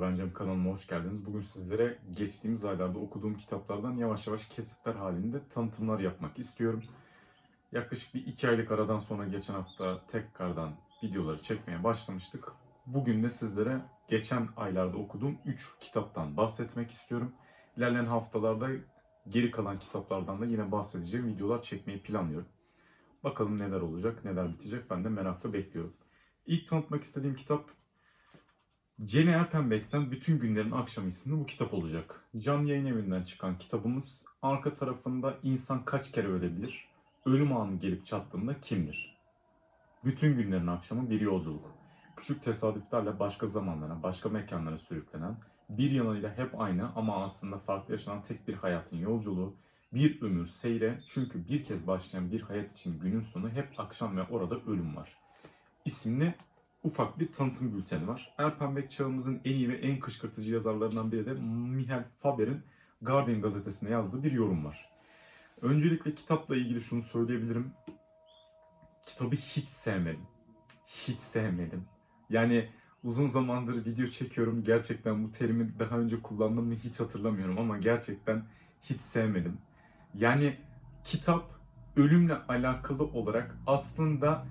Cem kanalıma hoş geldiniz. Bugün sizlere geçtiğimiz aylarda okuduğum kitaplardan yavaş yavaş kesitler halinde tanıtımlar yapmak istiyorum. Yaklaşık bir iki aylık aradan sonra geçen hafta tekrardan videoları çekmeye başlamıştık. Bugün de sizlere geçen aylarda okuduğum 3 kitaptan bahsetmek istiyorum. İlerleyen haftalarda geri kalan kitaplardan da yine bahsedeceğim videolar çekmeyi planlıyorum. Bakalım neler olacak, neler bitecek ben de merakla bekliyorum. İlk tanıtmak istediğim kitap Jenny Erpenbeck'ten Bütün Günlerin Akşamı isimli bu kitap olacak. Can Yayın Evi'nden çıkan kitabımız arka tarafında insan kaç kere ölebilir? Ölüm anı gelip çattığında kimdir? Bütün günlerin akşamı bir yolculuk. Küçük tesadüflerle başka zamanlara, başka mekanlara sürüklenen, bir yanıyla hep aynı ama aslında farklı yaşanan tek bir hayatın yolculuğu, bir ömür seyre çünkü bir kez başlayan bir hayat için günün sonu hep akşam ve orada ölüm var. İsimli ufak bir tanıtım bülteni var. Erpenbek çağımızın en iyi ve en kışkırtıcı yazarlarından biri de Michael Faber'in Guardian gazetesinde yazdığı bir yorum var. Öncelikle kitapla ilgili şunu söyleyebilirim. Kitabı hiç sevmedim. Hiç sevmedim. Yani uzun zamandır video çekiyorum. Gerçekten bu terimi daha önce kullandım mı hiç hatırlamıyorum ama gerçekten hiç sevmedim. Yani kitap ölümle alakalı olarak aslında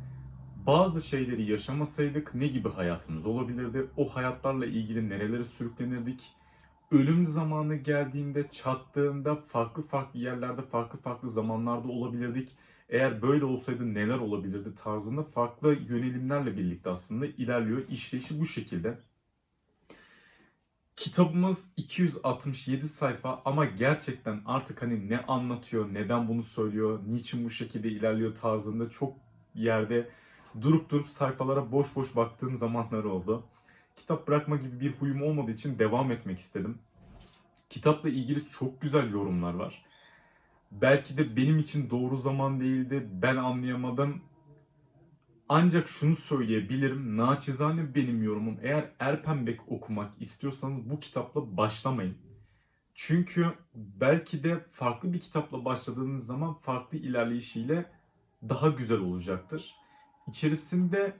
bazı şeyleri yaşamasaydık ne gibi hayatımız olabilirdi? O hayatlarla ilgili nerelere sürüklenirdik? Ölüm zamanı geldiğinde, çattığında farklı farklı yerlerde, farklı farklı zamanlarda olabilirdik. Eğer böyle olsaydı neler olabilirdi tarzında farklı yönelimlerle birlikte aslında ilerliyor. İşleyişi bu şekilde. Kitabımız 267 sayfa ama gerçekten artık hani ne anlatıyor, neden bunu söylüyor, niçin bu şekilde ilerliyor tarzında çok yerde durup durup sayfalara boş boş baktığım zamanlar oldu. Kitap bırakma gibi bir huyum olmadığı için devam etmek istedim. Kitapla ilgili çok güzel yorumlar var. Belki de benim için doğru zaman değildi, ben anlayamadım. Ancak şunu söyleyebilirim, naçizane benim yorumum. Eğer Erpenbek okumak istiyorsanız bu kitapla başlamayın. Çünkü belki de farklı bir kitapla başladığınız zaman farklı ilerleyişiyle daha güzel olacaktır. İçerisinde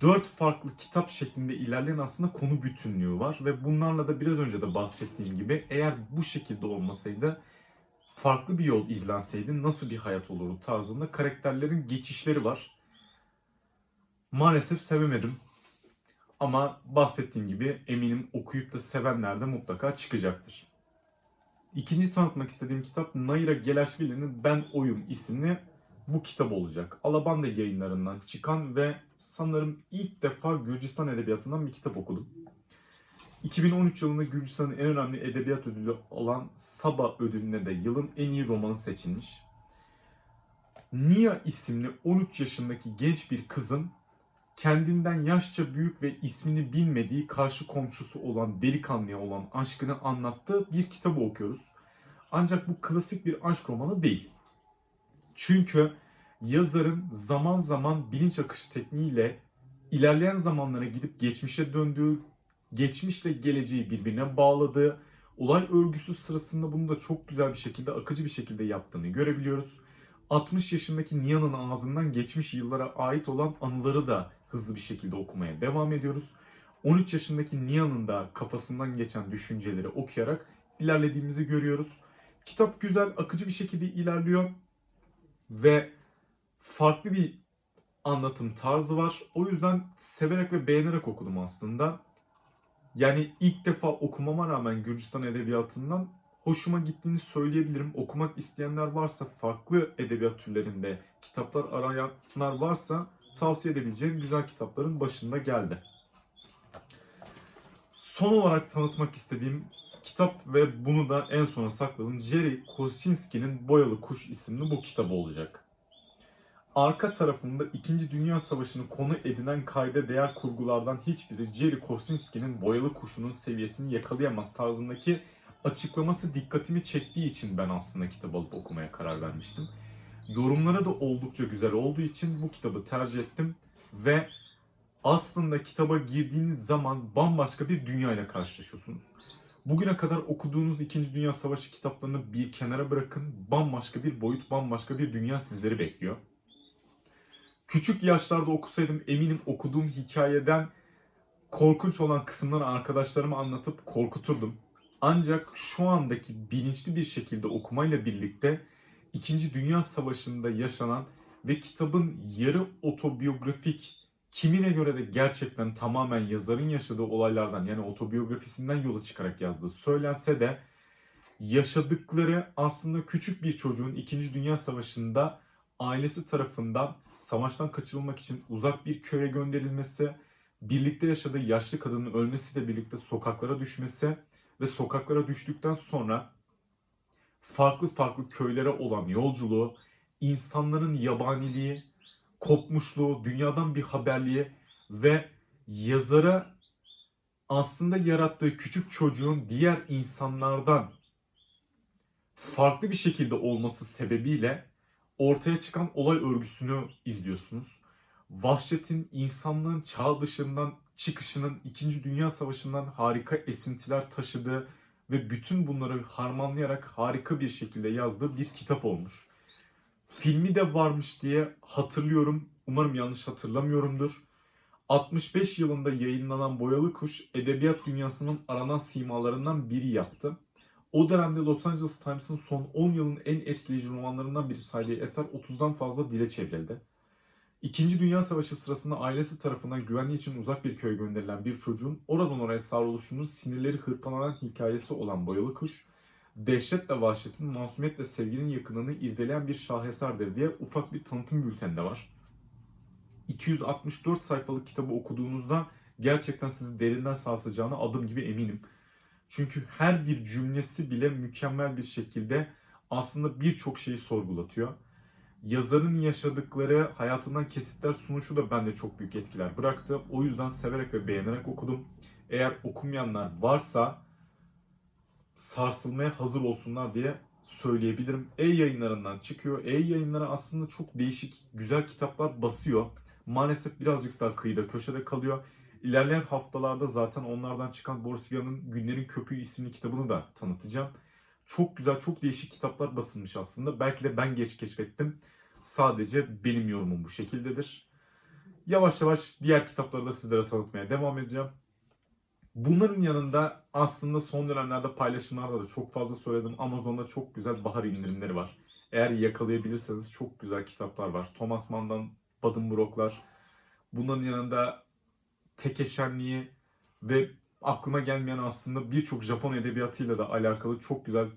dört farklı kitap şeklinde ilerleyen aslında konu bütünlüğü var ve bunlarla da biraz önce de bahsettiğim gibi eğer bu şekilde olmasaydı farklı bir yol izlenseydi nasıl bir hayat olurdu tarzında karakterlerin geçişleri var. Maalesef sevemedim. Ama bahsettiğim gibi eminim okuyup da sevenler de mutlaka çıkacaktır. İkinci tanıtmak istediğim kitap Naira Gelaşvili'nin Ben Oyum isimli bu kitap olacak. Alabanda yayınlarından çıkan ve sanırım ilk defa Gürcistan Edebiyatı'ndan bir kitap okudum. 2013 yılında Gürcistan'ın en önemli edebiyat ödülü olan Saba ödülüne de yılın en iyi romanı seçilmiş. Nia isimli 13 yaşındaki genç bir kızın kendinden yaşça büyük ve ismini bilmediği karşı komşusu olan delikanlıya olan aşkını anlattığı bir kitabı okuyoruz. Ancak bu klasik bir aşk romanı değil. Çünkü yazarın zaman zaman bilinç akışı tekniğiyle ilerleyen zamanlara gidip geçmişe döndüğü, geçmişle geleceği birbirine bağladığı, olay örgüsü sırasında bunu da çok güzel bir şekilde, akıcı bir şekilde yaptığını görebiliyoruz. 60 yaşındaki Nia'nın ağzından geçmiş yıllara ait olan anıları da hızlı bir şekilde okumaya devam ediyoruz. 13 yaşındaki Nia'nın da kafasından geçen düşünceleri okuyarak ilerlediğimizi görüyoruz. Kitap güzel, akıcı bir şekilde ilerliyor ve farklı bir anlatım tarzı var. O yüzden severek ve beğenerek okudum aslında. Yani ilk defa okumama rağmen Gürcistan Edebiyatı'ndan hoşuma gittiğini söyleyebilirim. Okumak isteyenler varsa, farklı edebiyat türlerinde kitaplar arayanlar varsa tavsiye edebileceğim güzel kitapların başında geldi. Son olarak tanıtmak istediğim kitap ve bunu da en sona sakladım. Jerry Kosinski'nin Boyalı Kuş isimli bu kitabı olacak. Arka tarafında 2. Dünya Savaşı'nı konu edinen kayda değer kurgulardan hiçbiri Jerry Kosinski'nin Boyalı Kuşu'nun seviyesini yakalayamaz tarzındaki açıklaması dikkatimi çektiği için ben aslında kitabı alıp okumaya karar vermiştim. Yorumları da oldukça güzel olduğu için bu kitabı tercih ettim ve aslında kitaba girdiğiniz zaman bambaşka bir dünyayla karşılaşıyorsunuz. Bugüne kadar okuduğunuz 2. Dünya Savaşı kitaplarını bir kenara bırakın. Bambaşka bir boyut, bambaşka bir dünya sizleri bekliyor. Küçük yaşlarda okusaydım eminim okuduğum hikayeden korkunç olan kısımları arkadaşlarıma anlatıp korkuturdum. Ancak şu andaki bilinçli bir şekilde okumayla birlikte İkinci Dünya Savaşı'nda yaşanan ve kitabın yarı otobiyografik kimine göre de gerçekten tamamen yazarın yaşadığı olaylardan yani otobiyografisinden yola çıkarak yazdığı söylense de yaşadıkları aslında küçük bir çocuğun 2. Dünya Savaşı'nda ailesi tarafından savaştan kaçırılmak için uzak bir köye gönderilmesi, birlikte yaşadığı yaşlı kadının ölmesiyle birlikte sokaklara düşmesi ve sokaklara düştükten sonra farklı farklı köylere olan yolculuğu, insanların yabaniliği, kopmuşluğu, dünyadan bir haberliği ve yazara aslında yarattığı küçük çocuğun diğer insanlardan farklı bir şekilde olması sebebiyle ortaya çıkan olay örgüsünü izliyorsunuz. Vahşetin insanlığın çağ dışından çıkışının 2. Dünya Savaşı'ndan harika esintiler taşıdığı ve bütün bunları harmanlayarak harika bir şekilde yazdığı bir kitap olmuş. Filmi de varmış diye hatırlıyorum. Umarım yanlış hatırlamıyorumdur. 65 yılında yayınlanan Boyalı Kuş edebiyat dünyasının aranan simalarından biri yaptı. O dönemde Los Angeles Times'ın son 10 yılın en etkileyici romanlarından biri saydığı eser 30'dan fazla dile çevrildi. İkinci Dünya Savaşı sırasında ailesi tarafından güvenliği için uzak bir köye gönderilen bir çocuğun oradan oraya savruluşunun sinirleri hırpalanan hikayesi olan Boyalı Kuş, dehşetle vahşetin, masumiyetle sevginin yakınını irdeleyen bir şaheserdir diye ufak bir tanıtım bülteni var. 264 sayfalık kitabı okuduğunuzda gerçekten sizi derinden sarsacağına adım gibi eminim. Çünkü her bir cümlesi bile mükemmel bir şekilde aslında birçok şeyi sorgulatıyor. Yazarın yaşadıkları hayatından kesitler sunuşu da bende çok büyük etkiler bıraktı. O yüzden severek ve beğenerek okudum. Eğer okumayanlar varsa sarsılmaya hazır olsunlar diye söyleyebilirim. E-yayınlarından çıkıyor. E-yayınlara aslında çok değişik, güzel kitaplar basıyor. Maalesef birazcık daha kıyıda, köşede kalıyor. İlerleyen haftalarda zaten onlardan çıkan Boris Vian'ın Günlerin Köpüğü isimli kitabını da tanıtacağım. Çok güzel, çok değişik kitaplar basılmış aslında. Belki de ben geç keşfettim. Sadece benim yorumum bu şekildedir. Yavaş yavaş diğer kitapları da sizlere tanıtmaya devam edeceğim. Bunların yanında aslında son dönemlerde paylaşımlarda da çok fazla söyledim. Amazon'da çok güzel bahar indirimleri var. Eğer yakalayabilirseniz çok güzel kitaplar var. Thomas Mann'dan Buddenbrook'lar. Bunların yanında Tek Eşenliği ve aklıma gelmeyen aslında birçok Japon edebiyatıyla da alakalı çok güzel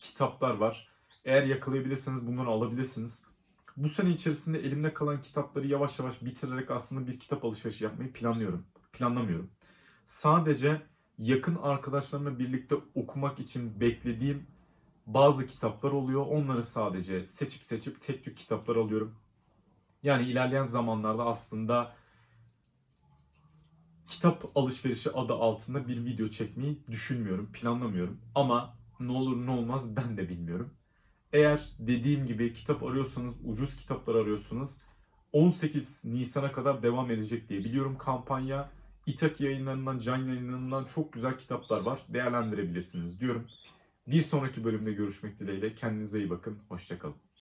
kitaplar var. Eğer yakalayabilirseniz bunları alabilirsiniz. Bu sene içerisinde elimde kalan kitapları yavaş yavaş bitirerek aslında bir kitap alışverişi yapmayı planlıyorum. Planlamıyorum. Sadece yakın arkadaşlarımla birlikte okumak için beklediğim bazı kitaplar oluyor. Onları sadece seçip seçip tek tük kitaplar alıyorum. Yani ilerleyen zamanlarda aslında kitap alışverişi adı altında bir video çekmeyi düşünmüyorum, planlamıyorum. Ama ne olur ne olmaz ben de bilmiyorum. Eğer dediğim gibi kitap arıyorsanız, ucuz kitaplar arıyorsanız 18 Nisan'a kadar devam edecek diye biliyorum kampanya. İtaki yayınlarından, Can yayınlarından çok güzel kitaplar var. Değerlendirebilirsiniz diyorum. Bir sonraki bölümde görüşmek dileğiyle. Kendinize iyi bakın. Hoşçakalın.